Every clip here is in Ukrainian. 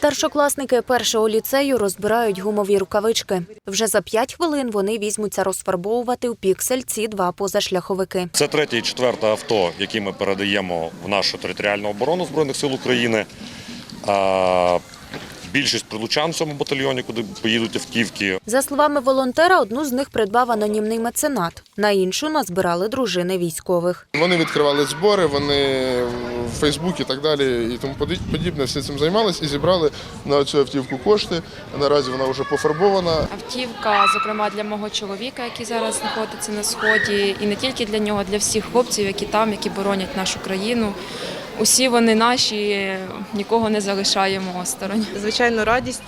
Старшокласники першого ліцею розбирають гумові рукавички. Вже за п'ять хвилин вони візьмуться розфарбовувати у піксель ці два позашляховики. Це третє і четверте авто, які ми передаємо в нашу територіальну оборону Збройних сил України. Більшість прилучан в цьому батальйоні, куди поїдуть автівки. За словами волонтера, одну з них придбав анонімний меценат, на іншу назбирали дружини військових. Вони відкривали збори, вони в Фейсбук і так далі, і тому подібне все цим займалися і зібрали на цю автівку кошти. Наразі вона вже пофарбована. Автівка, зокрема для мого чоловіка, який зараз знаходиться на сході, і не тільки для нього, для всіх хлопців, які там, які боронять нашу країну. Усі вони наші, нікого не залишаємо осторонь. звичайно, радість,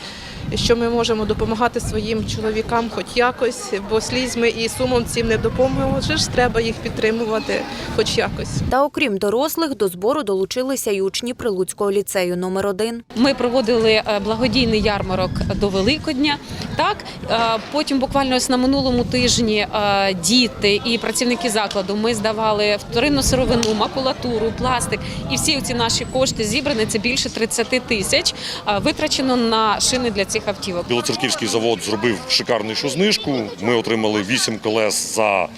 що ми можемо допомагати своїм чоловікам хоч якось, бо слізьми і сумом цим не допоможеш, треба їх підтримувати хоч якось. Та окрім дорослих, до збору долучилися й учні Прилуцького ліцею номер 1 Ми проводили е, благодійний ярмарок до Великодня. Так Е, потім буквально ось на минулому тижні е, діти і працівники закладу ми здавали вторинну сировину, макулатуру, пластик. І всі ці наші кошти зібрані. Це більше 30 тисяч. Витрачено на шини для цих автівок. Білоцерківський завод зробив шикарнішу знижку. Ми отримали 8 колес за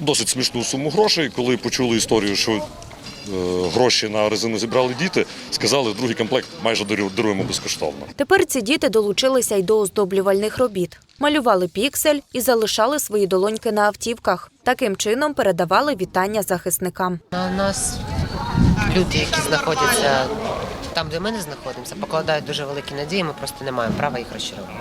досить смішну суму грошей. Коли почули історію, що е, гроші на резину зібрали діти, сказали, другий комплект майже даруємо безкоштовно. Тепер ці діти долучилися й до оздоблювальних робіт. Малювали піксель і залишали свої долоньки на автівках. Таким чином передавали вітання захисникам. А У нас люди, які знаходяться там, де ми не знаходимося, покладають дуже великі надії. Ми просто не маємо права їх розчарувати.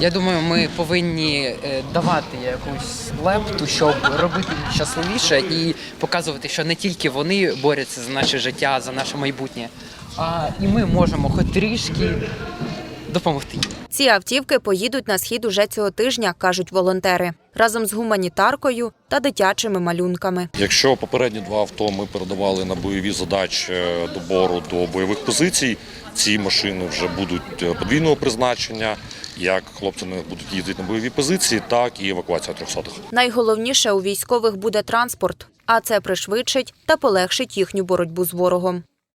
Я думаю, ми повинні е, давати якусь лепту, щоб робити щасливіше і показувати, що не тільки вони борються за наше життя, за наше майбутнє, а і ми можемо хоч трішки допомогти. їм. Ці автівки поїдуть на схід уже цього тижня, кажуть волонтери, разом з гуманітаркою та дитячими малюнками. Якщо попередні два авто ми передавали на бойові задачі добору до бойових позицій, ці машини вже будуть е, подвійного призначення. Як хлопці них будуть їздити на бойові позиції, так і евакуація трьохсотих. Найголовніше у військових буде транспорт, а це пришвидшить та полегшить їхню боротьбу з ворогом.